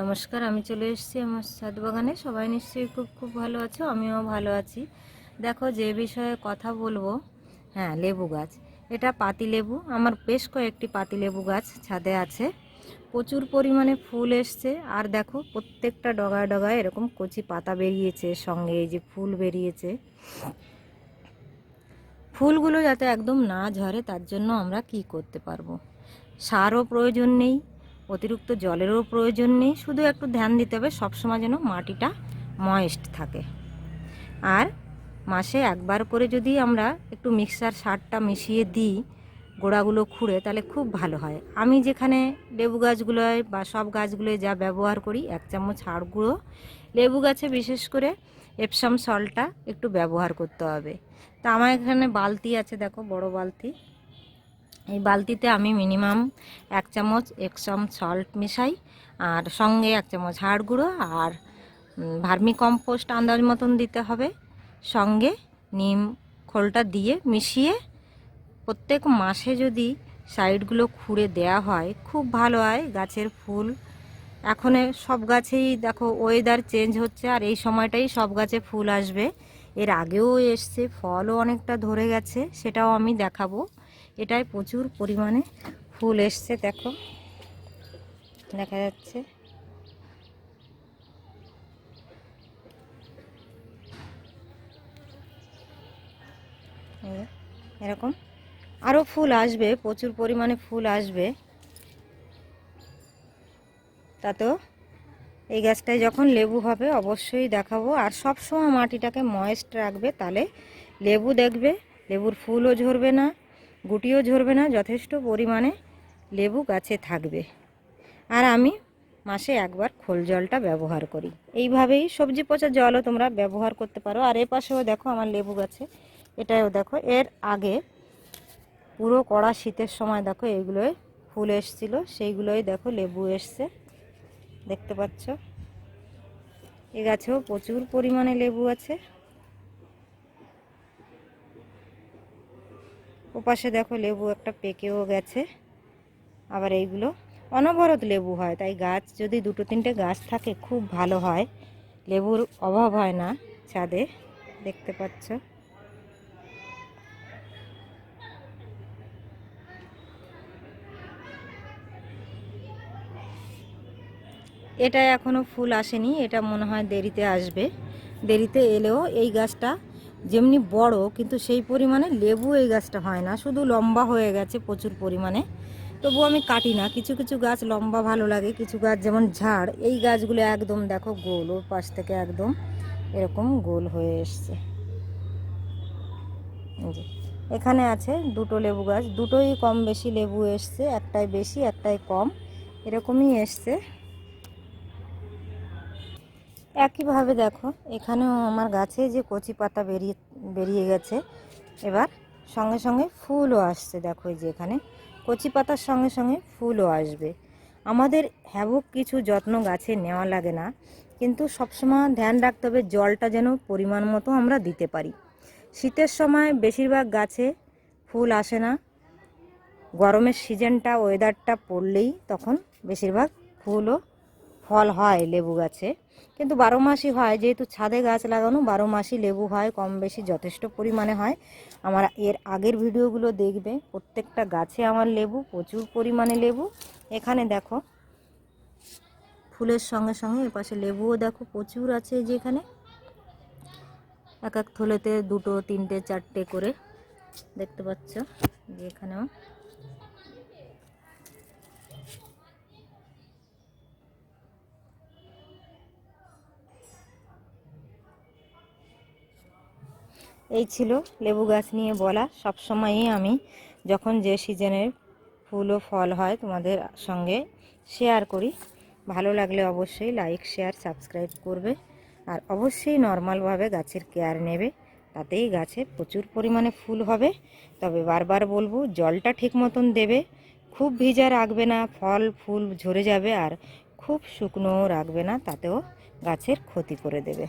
নমস্কার, আমি চলে এসেছি আমার ছাদ বাগানে। সবাই নিশ্চয়ই খুব খুব ভালো আছো, আমিও ভালো আছি। দেখো, যে বিষয়ে কথা বলব হ্যাঁ লেবু গাছ। এটা পাতি লেবু, আমার বেশ কয়েকটি পাতি লেবু গাছ ছাদে আছে। প্রচুর পরিমাণে ফুল এসছে, আর দেখো, প্রত্যেকটা ডগায় ডগায় এরকম কচি পাতা বেরিয়েছে, সঙ্গে এই যে ফুল বেরিয়েছে। ফুলগুলো যাতে একদম না ঝরে, তার জন্য আমরা কি করতে পারব? সারও প্রয়োজন নেই অতিরিক্ত জলেরও প্রয়োজন নেই, শুধু একটু ধ্যান দিতে হবে, সবসময় যেন মাটিটা ময়েস্ট থাকে। আর মাসে একবার করে যদি আমরা একটু মিক্সার সারটা মিশিয়ে দিই, গোড়াগুলো খুঁড়ে, তাহলে খুব ভালো হয়। আমি যেখানে লেবু গাছগুলোয় বা সব গাছগুলোয় যা ব্যবহার করি, এক চামচ হাড় গুঁড়ো, লেবু গাছে বিশেষ করে এপসাম সলটা একটু ব্যবহার করতে হবে। তা আমার এখানে বালতি আছে, দেখো, বড় বালতি। এই বালতিতে আমি মিনিমাম এক চামচ একসম সল্ট মিশাই, আর সঙ্গে এক চামচ হাড় গুঁড়ো আর ভার্মি কম্পোস্ট আন্দাজ মতন দিতে হবে। সঙ্গে নিম খোলটা দিয়ে মিশিয়ে প্রত্যেক মাসে যদি সাইডগুলো খুঁড়ে দেয়া হয়, খুব ভালো হয় গাছের ফুল। এখন সব গাছেই দেখো ওয়েদার চেঞ্জ হচ্ছে, আর এই সময়টাই সব গাছে ফুল আসবে। এর আগেও এসছে, ফলও অনেকটা ধরে গেছে, সেটাও আমি দেখাবো। এটায় প্রচুর পরিমাণে ফুল এসছে, দেখো। দেখা যাচ্ছে। এরকম আরও ফুল আসবে, প্রচুর পরিমাণে ফুল আসবে। তাতেও এই গাছটায় যখন লেবু হবে, অবশ্যই দেখাবো। আর সব সময় মাটিটাকে ময়েস্ট রাখবে, তাহলে লেবু দেখবে, লেবুর ফুলও ঝরবে না। গুটিও ঝরবে না, যথেষ্ট পরিমাণে লেবু গাছে থাকবে। আর আমি মাসে একবার খোল জলটা ব্যবহার করি। এইভাবেই সবজি পচা জলও তোমরা ব্যবহার করতে পারো। আর এ পাশেও দেখো আমার লেবু গাছে, এটাও দেখো, এর আগে পুরো কড়া শীতের সময় দেখো এইগুলোয় ফুল এসছিল সেইগুলোই দেখো লেবু এসছে, দেখতে পাচ্ছ? এ গাছেও প্রচুর পরিমাণে লেবু আছে। ওপাশে দেখো লেবু একটা পেকেও গেছে। আবার এইগুলো অনবরত লেবু হয়, তাই গাছ যদি দুটো তিনটে গাছ থাকে খুব ভালো হয়। লেবুর অভাব হয় না ছাদে, দেখতে পাচ্ছ। এটা এখনও ফুল আসেনি, এটা মনে হয় দেরিতে আসবে। দেরিতে এলেও এই গাছটা যেমনি বড়, কিন্তু সেই পরিমাণে লেবু এই গাছটা হয় না। শুধু লম্বা হয়ে গেছে প্রচুর পরিমাণে। তবু আমি কাটি না। কিছু কিছু গাছ লম্বা ভালো লাগে। কিছু গাছ যেমন ঝাড়, এই গাছগুলো একদম দেখো গোল, ওর পাশ থেকে একদম এরকম গোল হয়ে এসছে। এখানে আছে দুটো লেবু গাছ। দুটোই কম বেশি লেবু এসছে, একটাই বেশি, একটাই কম। এরকমই এসছে। একইভাবে দেখো, এখানেও আমার গাছে যে কচি পাতা বেরিয়ে বেরিয়ে গেছে, এবার সঙ্গে সঙ্গে ফুলও আসছে, দেখো এই যে এখানে। কচি পাতার সঙ্গে সঙ্গে ফুলও আসবে। আমাদের হ্যাবুক কিছু যত্ন গাছে নেওয়া লাগে না, কিন্তু সবসময় ধ্যান রাখতে হবে জলটা যেন পরিমাণ মতো আমরা দিতে পারি। শীতের সময় বেশিরভাগ গাছে ফুল আসে না। গরমের সিজনটা ওয়েদারটা পড়লেই তখন বেশিরভাগ ফুল ও ফল হয় লেবু গাছে। কিন্তু বারো মাসই হয়, যেহেতু ছাদে গাছ লাগানো, বারো মাসই লেবু হয়, কম বেশি যথেষ্ট পরিমাণে হয়। আমার এর আগের ভিডিওগুলো দেখবে, প্রত্যেকটা গাছে আমার লেবু, প্রচুর পরিমাণে লেবু। এখানে দেখো, ফুলের সঙ্গে সঙ্গে এপাশে লেবুও দেখো, প্রচুর আছে যেখানে এক এক থলেতে দুটো, তিনটে, চারটে করে, দেখতে পাচ্ছ যে এখানেও। এই ছিল লেবু গাছ নিয়ে বলা। সব সময়ই আমি যখন যে সিজনের ফুল ও ফল হয় তোমাদের সঙ্গে শেয়ার করি। ভালো লাগলে অবশ্যই লাইক শেয়ার সাবস্ক্রাইব করবে। আর অবশ্যই নর্মালভাবে গাছের কেয়ার নেবে। তাতেই গাছে প্রচুর পরিমাণে ফুল হবে। তবে বারবার বলব, জলটা ঠিক মতন দেবে। খুব ভিজা রাখবে না, ফল, ফুল ঝরে যাবে আর খুব শুকনোও রাখবে না, তাতেও গাছের ক্ষতি করে দেবে।